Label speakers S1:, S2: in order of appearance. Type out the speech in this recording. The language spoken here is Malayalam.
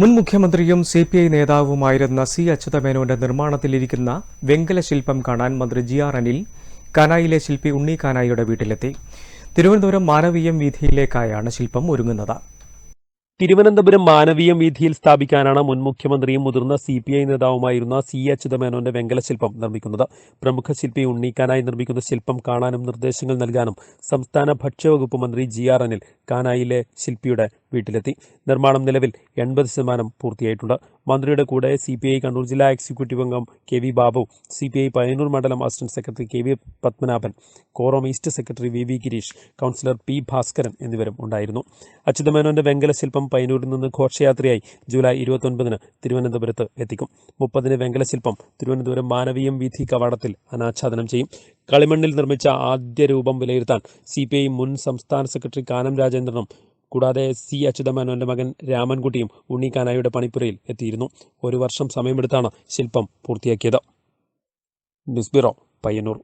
S1: മുൻ മുഖ്യമന്ത്രിയും സി പി ഐ നേതാവുമായിരുന്ന സി അച്യുതമേനോന്റെ നിർമ്മാണത്തിലിരിക്കുന്ന വെങ്കല ശില്പം കാണാൻ മന്ത്രി ജി ആർ അനിൽ കാനായിലെ ശില്പി ഉണ്ണി കാനായിയുടെ വീട്ടിലെത്തി. തിരുവനന്തപുരം മാനവീയം വീഥിയിലേക്കായാണ് ശില്പം ഒരുങ്ങുന്നത്.
S2: തിരുവനന്തപുരം മാനവീയം വീഥിയിൽ സ്ഥാപിക്കാനാണ് മുൻ മുഖ്യമന്ത്രിയും മുതിർന്ന സി പി ഐ നേതാവുമായിരുന്ന സി അച്യുതമേനോന്റെ വെങ്കല ശില്പം നിർമ്മിക്കുന്നത്. പ്രമുഖ ശില്പി ഉണ്ണീക്കാനായി നിർമ്മിക്കുന്ന ശില്പം കാണാനും നിർദ്ദേശങ്ങൾ നൽകാനും സംസ്ഥാന ഭക്ഷ്യവകുപ്പ് മന്ത്രി ജി ആർ അനിൽ കാനായിലെ ശില്പിയുടെ വീട്ടിലെത്തി. നിർമ്മാണം നിലവിൽ എൺപത് ശതമാനം പൂർത്തിയായിട്ടുണ്ട്. മന്ത്രിയുടെ കൂടെ സി പി ഐ കണ്ണൂർ ജില്ലാ എക്സിക്യൂട്ടീവ് അംഗം K V Babu C P I Payyanur മണ്ഡലം assistant secretary K V Padmanabhan Korom east secretary V V Girish councillor P Bhaskaran എന്നിവരും ഉണ്ടായിരുന്നു. അച്യുതമേനോന്റെ വെങ്കല ശില്പം പയ്യന്നൂരിൽ നിന്ന് ഘോഷയാത്രയായി ജൂലൈ ഇരുപത്തൊൻപതിന് തിരുവനന്തപുരത്ത് എത്തിക്കും. മുപ്പതിന് വെങ്കല ശില്പം തിരുവനന്തപുരം മാനവീയം വീഥി കവാടത്തിൽ അനാച്ഛാദനം ചെയ്യും. കളിമണ്ണിൽ നിർമ്മിച്ച ആദ്യ രൂപം വിലയിരുത്താൻ സി മുൻ സംസ്ഥാന സെക്രട്ടറി കാനം രാജേന്ദ്രനും കൂടാതെ സി അച്യുതമേനോന്റെ മകൻ രാമൻകുട്ടിയും ഉണ്ണിക്കാനായുടെ പണിപ്പുരയിൽ എത്തിയിരുന്നു. ഒരു വർഷം സമയമെടുത്താണ് ശില്പം പൂർത്തിയാക്കിയത്. News bureau Payyanur.